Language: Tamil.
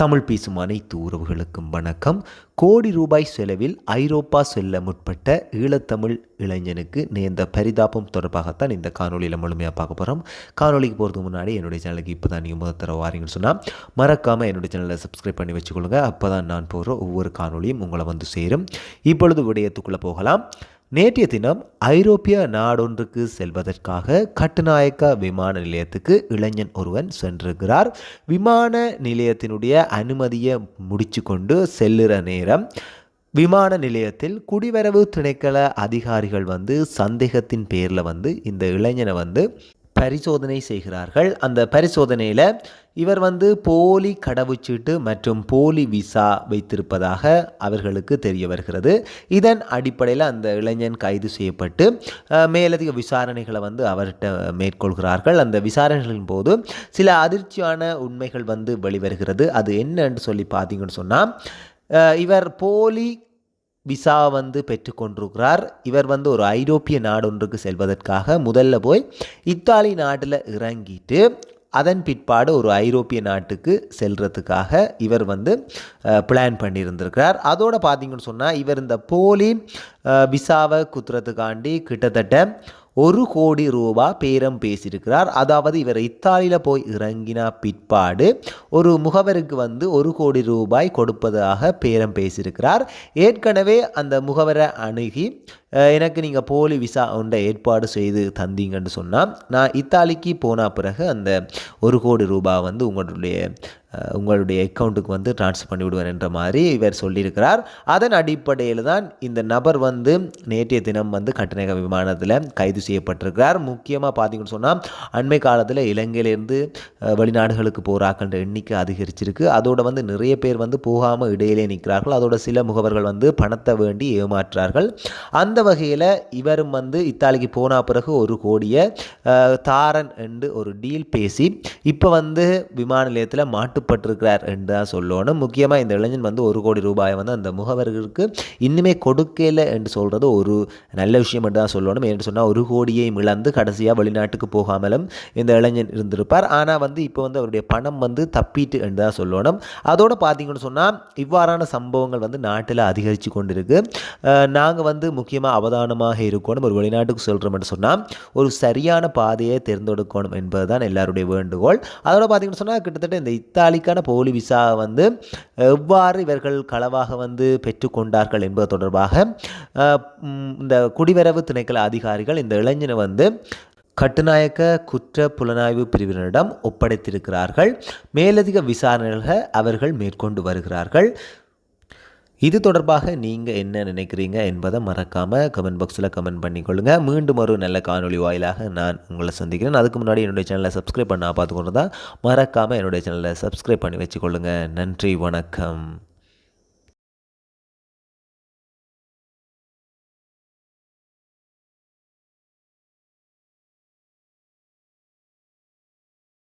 தமிழ் பேசும் அனைத்து உறவுகளுக்கும் வணக்கம். கோடி ரூபாய் செலவில் ஐரோப்பா செல்ல முற்பட்ட ஈழத்தமிழ் இளைஞனுக்கு நேர்ந்த பரிதாபம் தொடர்பாகத்தான் இந்த காணொலியில் முழுமையாக பார்க்க போகிறோம் காணொலிக்கு போகிறதுக்கு முன்னாடி என்னுடைய சேனலுக்கு இப்போ தான் நீங்கள் முதல் தர வாரீங்கன்னு சொன்னால் மறக்காமல் என்னுடைய சேனலை சப்ஸ்கிரைப் பண்ணி வச்சுக்கொள்ளுங்க. அப்போ தான் நான் போகிற ஒவ்வொரு காணொலியும் உங்களை வந்து சேரும். இப்பொழுது விடயத்துக்குள்ளே போகலாம். நேற்றைய தினம் ஐரோப்பிய நாடொன்றுக்கு செல்வதற்காக கட்டுநாயக்க விமான நிலையத்துக்கு இளைஞன் ஒருவன் சென்றிருக்கிறார். விமான நிலையத்தினுடைய அனுமதியை முடிச்சு கொண்டு செல்லுற நேரம் விமான நிலையத்தில் குடிவரவு திணைக்கள அதிகாரிகள் வந்து சந்தேகத்தின் பேரில் வந்து இந்த இளைஞனை வந்து பரிசோதனை செய்கிறார்கள். அந்த பரிசோதனையில் இவர் வந்து போலி கடவுச்சீட்டு மற்றும் போலி விசா வைத்திருப்பதாக அவர்களுக்கு தெரிய வருகிறது. இதன் அடிப்படையில் அந்த இளைஞன் கைது செய்யப்பட்டு மேலதிக விசாரணைகளை வந்து அவர்கிட்ட மேற்கொள்கிறார்கள். அந்த விசாரணைகளின் போது சில அதிர்ச்சியான உண்மைகள் வந்து வெளிவருகிறது. அது என்னன்னு சொல்லி பார்த்தீங்கன்னு சொன்னால் இவர் போலி விசா வந்து பெற்றுக்கொண்டிருக்கிறார். இவர் வந்து ஒரு ஐரோப்பிய நாடொன்றுக்கு செல்வதற்காக முதல்ல போய் இத்தாலி நாட்டில் இறங்கிட்டு அதன் பிற்பாடு ஒரு ஐரோப்பிய நாட்டுக்கு செல்கிறதுக்காக இவர் வந்து பிளான் பண்ணியிருந்திருக்கிறார். அதோடு பார்த்தீங்கன்னு சொன்னால் இவர் இந்த போலி விசாவை குத்துறதுக்காண்டி கிட்டத்தட்ட ஒரு கோடி ரூபா பேரம் பேசியிருக்கிறார். அதாவது இவர் இத்தாலியில் போய் இறங்கின பிற்பாடு ஒரு முகவருக்கு வந்து ஒரு கோடி ரூபாய் கொடுப்பதாக பேரம் பேசியிருக்கிறார். ஏற்கனவே அந்த முகவரை அணுகி எனக்கு நீங்கள் போலி விசா ஒன்றை ஏற்பாடு செய்து தந்தீங்கன்னு சொன்னால் நான் இத்தாலிக்கு போன பிறகு அந்த ஒரு கோடி ரூபாய் வந்து உங்களுடைய உங்களுடைய அக்கௌண்ட்டுக்கு வந்து ட்ரான்ஸ்ஃபர் பண்ணி விடுவேன் என்ற மாதிரி இவர் சொல்லியிருக்கிறார். அதன் அடிப்படையில் தான் இந்த நபர் வந்து நேற்றைய தினம் வந்து கட்டணக விமானத்தில் கைது செய்யப்பட்டிருக்கிறார். முக்கியமாக பார்த்தீங்கன்னு சொன்னால் அண்மை காலத்தில் இலங்கையிலேருந்து வெளிநாடுகளுக்கு போகிறாக்கின்ற எண்ணிக்கை அதிகரிச்சிருக்கு. அதோட வந்து நிறைய பேர் வந்து போகாமல் இடையிலே நிற்கிறார்கள். அதோட சில முகவர்கள் வந்து பணத்தை வேண்டி ஏமாற்றுறார்கள் அந்த வகையில் இவரும் வந்து இத்தாலிக்கு போன பிறகு ஒரு கோடியை தாரன் என்று ஒரு டீல் பேசி இப்போ வந்து விமான நிலையத்தில் மாட்டுப்பட்டிருக்கிறார் என்று தான் சொல்லணும். முக்கியமாக இந்த இளைஞன் வந்து ஒரு கோடி ரூபாயை வந்து அந்த முகவர்களுக்கு இன்னுமே கொடுக்கல என்று சொல்கிறது ஒரு நல்ல விஷயம் என்று தான் சொல்லணும். என்று சொன்னால் ஒரு கோடியை இழந்து கடைசியாக வெளிநாட்டுக்கு போகாமலும் இந்த இளைஞன் இருந்திருப்பார். ஆனால் வந்து இப்போ வந்து அவருடைய பணம் வந்து தப்பிட்டு என்று தான் சொல்லணும். அதோடு பார்த்தீங்கன்னு சொன்னால் இவ்வாறான சம்பவங்கள் வந்து நாட்டில் அதிகரித்து கொண்டிருக்கு. நாங்கள் வந்து முக்கியமாக அவதானமாக இருக்கணும் ஒரு வெளிநாட்டுக்கு செல்கிறோம் என்று சொன்னால் ஒரு சரியான பாதையை தேர்ந்தெடுக்கணும் என்பது தான் எல்லாருடைய வேண்டுகோள். அதோட பார்த்தீங்கன்னு சொன்னால் கிட்டத்தட்ட இந்த இத்தாலிக்கான போலி விசா வந்து எவ்வாறு இவர்கள் களவாக வந்து பெற்றுக்கொண்டார்கள் என்பது தொடர்பாக இந்த குடிவரவு திணைக்கள அதிகாரிகள் இந்த இளைஞனை வந்து கட்டுநாயக்க குற்ற புலனாய்வு பிரிவினரிடம் ஒப்படைத்திருக்கிறார்கள். மேலதிக விசாரணைகளை அவர்கள் மேற்கொண்டு வருகிறார்கள். இது தொடர்பாக நீங்கள் என்ன நினைக்கிறீங்க என்பதை மறக்காமல் கமெண்ட் பாக்ஸில் கமெண்ட் பண்ணிக்கொள்ளுங்க. மீண்டும் ஒரு நல்ல காணொளி வாயிலாக நான் உங்களை சந்திக்கிறேன். அதுக்கு முன்னாடி என்னுடைய சேனலை சப்ஸ்கிரைப் பண்ண பார்த்துக்கொண்டு தான் மறக்காமல் என்னுடைய சேனலை சப்ஸ்கிரைப் பண்ணி வச்சுக்கொள்ளுங்கள் நன்றி வணக்கம்.